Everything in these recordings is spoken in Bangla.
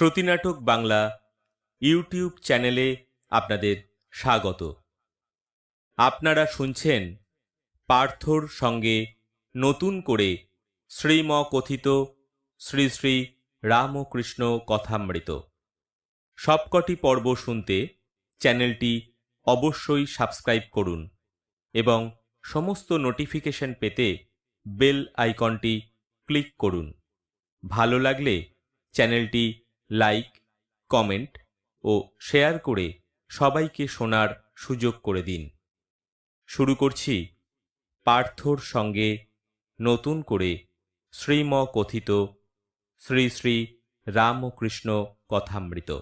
শ্রুতিনাটক বাংলা ইউটিউব চ্যানেলে আপনাদের স্বাগত। আপনারা শুনছেন পার্থর সঙ্গে নতুন করে শ্রীম কথিত শ্রী শ্রী রামকৃষ্ণ কথামৃত। সবকটি পর্ব শুনতে চ্যানেলটি অবশ্যই সাবস্ক্রাইব করুন এবং সমস্ত নোটিফিকেশন পেতে বেল আইকনটি ক্লিক করুন। ভালো লাগলে চ্যানেলটি লাইক কমেন্ট ও শেয়ার করে সবাইকে শোনার সুযোগ করে দিন। শুরু করছি পার্থর সঙ্গে নতুন করে শ্রীম কথিত শ্রী শ্রী রামকৃষ্ণ কথামৃত।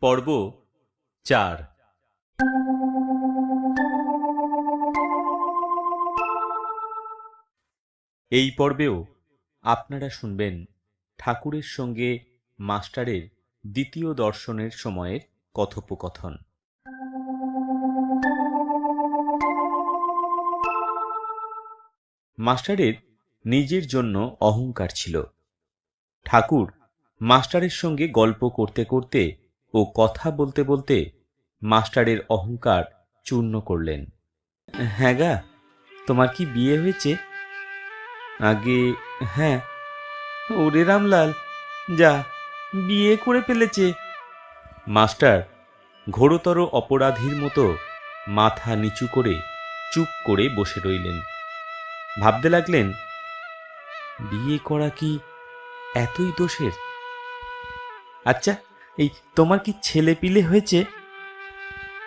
পর্ব চার। এই পর্বেও আপনারা শুনবেন ঠাকুরের সঙ্গে মাস্টারের দ্বিতীয় দর্শনের সময়ের কথোপকথন। মাস্টারের নিজের জন্য অহংকার ছিল। ঠাকুর মাস্টারের সঙ্গে গল্প করতে করতে ও কথা বলতে বলতে মাস্টারের অহংকার চূর্ণ করলেন। হ্যাঁ গা, তোমার কি বিয়ে হয়েছে? আগে হ্যাঁ ওরে রামলাল, যা বিয়ে করে ফেলেছে। মাস্টার ঘোরতর অপরাধীর মতো মাথা নিচু করে চুপ করে বসে রইলেন। ভাবতে লাগলেন বিয়ে করা কি এতই দোষের? আচ্ছা এই তোমার কি ছেলে পিলে হয়েছে?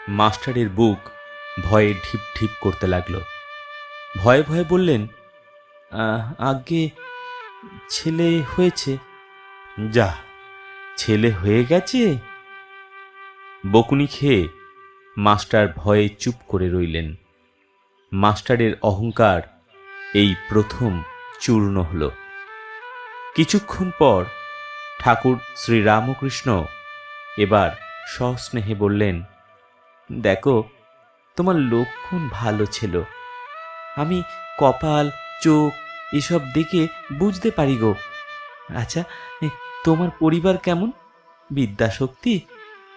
মাস্টারের বুক ভয়ে ঢিপ ঢিপ করতে লাগল। ভয়ে ভয়ে বললেন "আহ, আগে ছেলে হয়েছে। যা ছেলে হয়ে গেছে? বকুনি খেয়ে মাস্টার ভয়ে চুপ করে রইলেন। মাস্টারের অহংকার এই প্রথম চূর্ণ হল। কিছুক্ষণ পর ঠাকুর শ্রীরামকৃষ্ণ এবার সস্নেহে বললেন, দেখো, তোমার লক্ষণ ভালো ছিল। আমি কপাল, চোখ এসব দেখে বুঝতে পারি গো। আচ্ছা তোমার পরিবার কেমন? বিদ্যাশক্তি?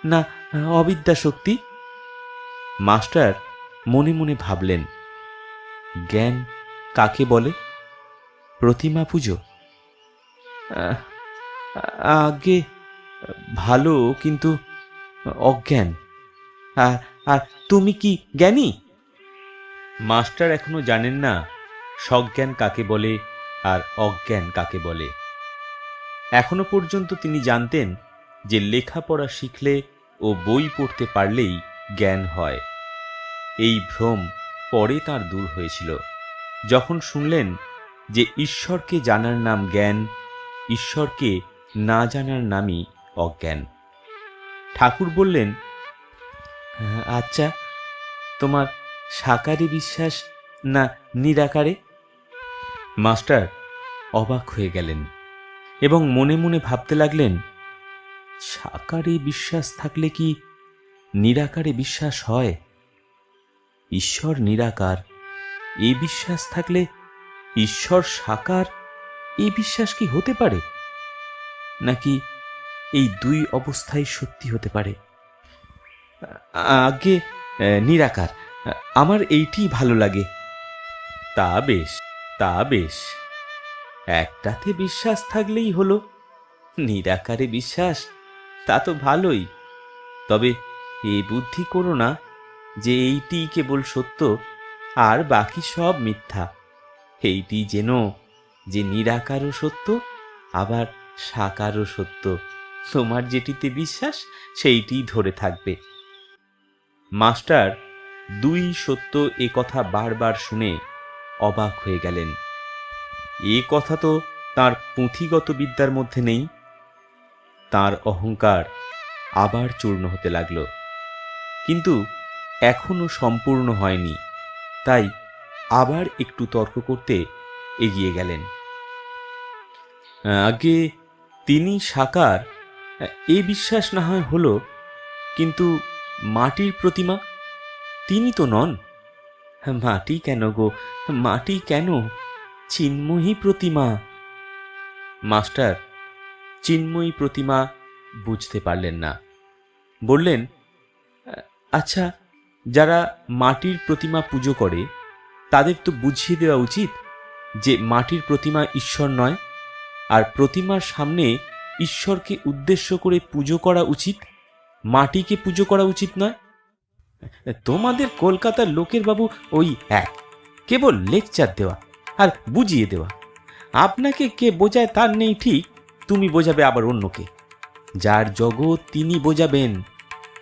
না, অবিদ্যাশক্তি? মাস্টার, মনে মনে ভাবলেন। জ্ঞান কাকে বলে? প্রতিমা পুজো? আগে ভালো কিন্তু অজ্ঞান। আর আর তুমি কি জ্ঞানী? মাস্টার এখনও জানেন না, সজ্ঞান কাকে বলে আর অজ্ঞান কাকে বলে। এখনও পর্যন্ত তিনি জানতেন যে লেখাপড়া শিখলে ও বই পড়তে পারলেই জ্ঞান হয়। এই ভ্রম পরে তার দূর হয়েছিল। যখন শুনলেন যে ঈশ্বরকে জানার নাম জ্ঞান, ঈশ্বরকে না জানার নামই অজ্ঞান। ঠাকুর বললেন আচ্ছা তোমার সাকারে বিশ্বাস না নিরাকারে? মাস্টার অবাক হয়ে গেলেন। এবং মনে মনে ভাবতে লাগলেন, সাকারে বিশ্বাস থাকলে কি নিরাকারে বিশ্বাস হয়? ঈশ্বর নিরাকার, এই বিশ্বাস থাকলে ঈশ্বর সাকার, এই বিশ্বাস কি হতে পারে? নাকি এই দুই অবস্থায় সত্যি হতে পারে? আগে নিরাকার, আমার এইটি ভালো লাগে। তা বেশ তা বেশ। একটাতে বিশ্বাস থাকলেই হলো। নিরাকারে বিশ্বাস, তা তো ভালোই। তবে এই বুদ্ধি করো না যে এইটি কেবল সত্য, আর বাকি সব মিথ্যা। এইটি যেন, যে নিরাকারও সত্য, আবার সাকারও সত্য। তোমার যেটিতে বিশ্বাস সেইটি ধরে থাকবে। মাস্টার দুই সত্য এ কথা বারবার শুনে অবাক হয়ে গেলেন। এ কথা তো তার পুঁথিগত বিদ্যার মধ্যে নেই। তার অহংকার আবার চূর্ণ হতে লাগল। কিন্তু এখনও সম্পূর্ণ হয়নি, তাই আবার একটু তর্ক করতে এগিয়ে গেলেন। আগে তিনি সাকার, এ বিশ্বাস না হয় হলো, কিন্তু মাটির প্রতিমা? তিনি তো নন। মাটি কেন গো? মাটি কেন? চিন্ময়ী প্রতিমা। মাস্টার, চিন্ময়ী প্রতিমা বুঝতে পারলেন না। বললেন আচ্ছা যারা মাটির প্রতিমা পুজো করে, তাদের তো বুঝিয়ে দেওয়া উচিত যে মাটির প্রতিমা ঈশ্বর নয়, আর প্রতিমার সামনে ঈশ্বরকে উদ্দেশ্য করে পুজো করা উচিত, মাটিকে পুজো করা উচিত নয়? তোমাদের কলকাতার লোকের বাবু ওই এক, কেবল লেকচার দেওয়া আর বুঝিয়ে দেওয়া। আপনাকে কে বোঝায় তার নেই ঠিক, তুমি বোঝাবে আবার অন্যকে। যার জগৎ তিনি বোঝাবেন।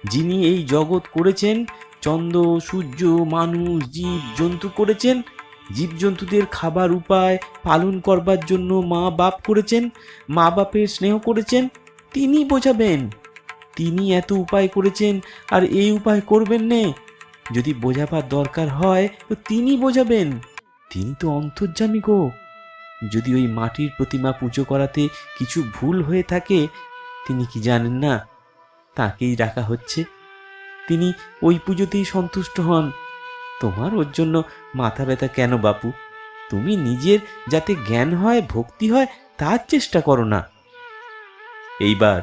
যিনি এই জগৎ করেছেন, চন্দ্র, সূর্য, মানুষ, জীব, জন্তু করেছেন জীবজন্তুদের খাবার উপায় পালন করবার জন্য মা বাপ করেছেন, মা বাপের স্নেহ করেছেন, তিনি বোঝাবেন। তিনি এত উপায় করেছেন, আর এই উপায় করবেন নে। যদি বোঝাবার দরকার হয়, তো তিনি বোঝাবেন। তিনি তো অন্তর্যামী গো। যদি ওই মাটির প্রতিমা পুজো করাতে কিছু ভুল হয়ে থাকে, তিনি কি জানেন না? তাকেই ডাকা হচ্ছে। তিনি ওই পুজোতেই সন্তুষ্ট হন। তোমার ওর জন্য মাথা ব্যথা কেন বাপু? তুমি নিজের যাতে জ্ঞান হয়, ভক্তি হয়, তার চেষ্টা করো না। এইবার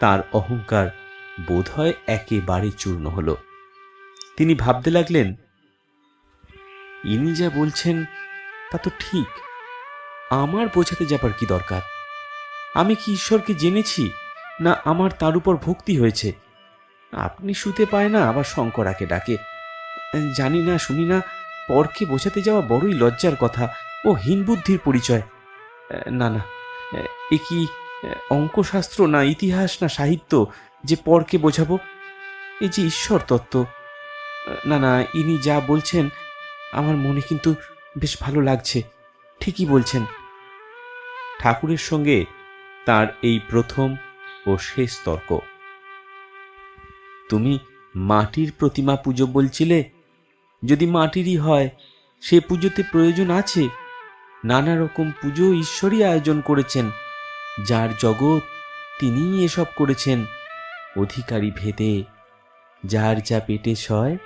তার অহংকার বোধ হয় একেবারে চূর্ণ হলো। তিনি ভাবতে লাগলেন ইনি যা বলছেন তা তো ঠিক। আমার বোঝাতে যাবার কি দরকার? আমি কি ঈশ্বরকে জেনেছি, না আমার তার উপর ভক্তি হয়েছে? আপনি শুতে পায় না, আবার শঙ্করাকে ডাকে। জানি না, শুনি না, পরকে বোঝাতে যাওয়া বড়ই লজ্জার কথা ও হীন বুদ্ধির পরিচয়। না না, এ কি অঙ্কশাস্ত্র, না ইতিহাস, না সাহিত্য যে পরকে বোঝাবো? এই যে ঈশ্বর তত্ত্ব না না, ইনি যা বলছেন আমার মনে কিন্তু বেশ ভালো লাগছে। ঠিকই বলছেন। ঠাকুরের সঙ্গে তার এই প্রথম ও শেষ তর্ক। তুমি মাটির প্রতিমা পুজো বলছিলে? যদি মাটিরই হয়, সে পুজোতে প্রয়োজন আছে? নানা রকম পুজো ঈশ্বরই আয়োজন করেছেন। যার জগৎ তিনিই এসব করেছেন। অধিকারী ভেদে যার যা পেটে সয়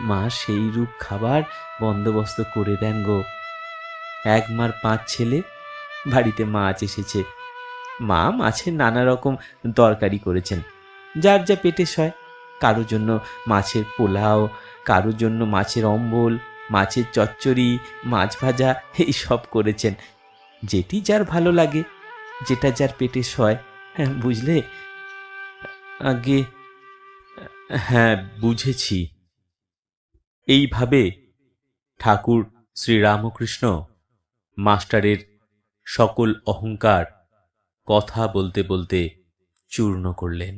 মা সেই রূপ খাবার বন্দোবস্ত করে দেন গো। এক মার পাঁচ ছেলে, বাড়িতে মাছ এসেছে। মা মাছের নানা রকম তরকারি করেছেন। যার যা পেটে সয় কারোর জন্য মাছের পোলাও কারোর জন্য মাছের অম্বল, মাছের চচ্চড়ি, মাছ ভাজা, এই সব করেছেন। যেটি যার ভালো লাগে, যেটা যার পেটে সয় হ্যাঁ বুঝলে? আগে হ্যাঁ বুঝেছি। এইভাবে ঠাকুর শ্রীরামকৃষ্ণ মাস্টারের সকল অহংকার কথা বলতে বলতে চূর্ণ করলেন।